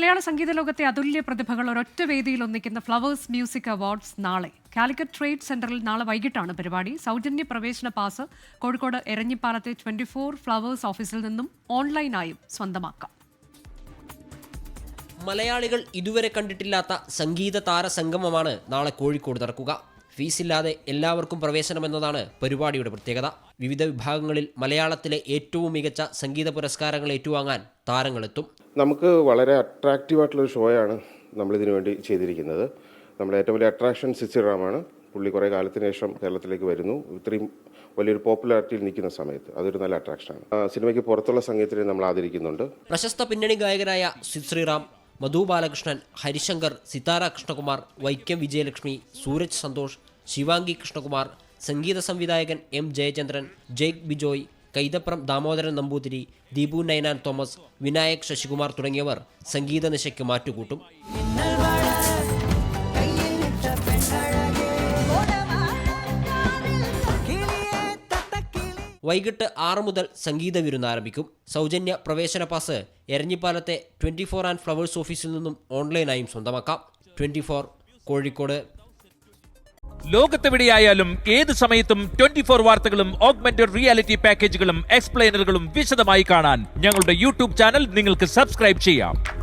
മലയാള സംഗീത ലോകത്തെ അതുല്യ പ്രതിഭകൾ ഒരൊറ്റ വേദിയിൽ ഒന്നിക്കുന്ന ഫ്ലവേഴ്സ് മ്യൂസിക് അവാർഡ്സ് നാളെ. കാലിക്കറ്റ് ട്രേഡ് സെന്ററിൽ നാളെ വൈകിട്ടാണ് പരിപാടി. സൗജന്യ പ്രവേശന പാസ് കോഴിക്കോട് എരഞ്ഞിപ്പാലത്തെ ട്വന്റി ഫോർ ഫ്ലവേഴ്സ് ഓഫീസിൽ നിന്നും ഓൺലൈനായും സ്വന്തമാക്കാം. മലയാളികൾ ഇതുവരെ കണ്ടിട്ടില്ലാത്ത സംഗീത താര സംഗമമാണ് നാളെ കോഴിക്കോട് നടക്കുക. ഫീസില്ലാതെ എല്ലാവർക്കും പ്രവേശനം പ്രവേശനമെന്നതാണ് പരിപാടിയുടെ പ്രത്യേകത. വിവിധ വിഭാഗങ്ങളിൽ മലയാളത്തിലെ ഏറ്റവും മികച്ച സംഗീത പുരസ്കാരങ്ങൾ ഏറ്റുവാങ്ങാൻ താരങ്ങളെത്തും. നമുക്ക് വളരെ അട്രാക്റ്റീവ് ആയിട്ടുള്ളൊരു ഷോയാണ് നമ്മളിതിനു വേണ്ടി ചെയ്തിരിക്കുന്നത്. നമ്മുടെ ഏറ്റവും വലിയ അട്രാക്ഷൻ സിസിറാമാണ് പുള്ളി കുറേ കാലത്തിന് ശേഷം കേരളത്തിലേക്ക് വരുന്നു. ഇത്രയും വലിയൊരു പോപ്പുലാരിറ്റിയിൽ നിൽക്കുന്ന സമയത്ത് അതൊരു നല്ല അട്രാക്ഷനാണ് സിനിമയ്ക്ക് പുറത്തുള്ള സംഗീതത്തിനെ നമ്മൾ ആദരിക്കുന്നുണ്ട്. പ്രശസ്ത പിന്നണി ഗായകരായ ശ്രീറാം മധു ബാലകൃഷ്ണൻ ഹരിശങ്കർ സിതാര കൃഷ്ണകുമാർ വൈക്കം വിജയലക്ഷ്മി സൂരജ് സന്തോഷ് ശിവാംഗി കൃഷ്ണകുമാർ സംഗീത സംവിധായകൻ എം ജയചന്ദ്രൻ ജേക്ക് ബിജോയ് കൈതപ്രം ദാമോദരൻ നമ്പൂതിരി ദീപു നൈനാൻ തോമസ് വിനായക് ശശികുമാർ തുടങ്ങിയവർ സംഗീത നിശയ്ക്ക് മാറ്റുകൂട്ടും. വൈകിട്ട് ആറ് മുതൽ സംഗീത വിരുന്ന് ആരംഭിക്കും സൗജന്യ പ്രവേശന പാസ് എരഞ്ഞിപ്പാലത്തെ ട്വന്റി ഫോർ ആൻഡ് ഫ്ലവേഴ്സ് ഓഫീസിൽ നിന്നും ഓൺലൈനായും സ്വന്തമാക്കാം. Twenty four Kozhikode. ലോകത്തെവിടെയായാലും ഏത് സമയത്തും ട്വന്റി ഫോർ വാർത്തകളും ഓഗ്മെന്റഡ് റിയാലിറ്റി പാക്കേജുകളും എക്സ്പ്ലെയിനറുകളും വിശദമായി കാണാൻ ഞങ്ങളുടെ യൂട്യൂബ് ചാനൽ നിങ്ങൾക്ക് സബ്സ്ക്രൈബ് ചെയ്യാം.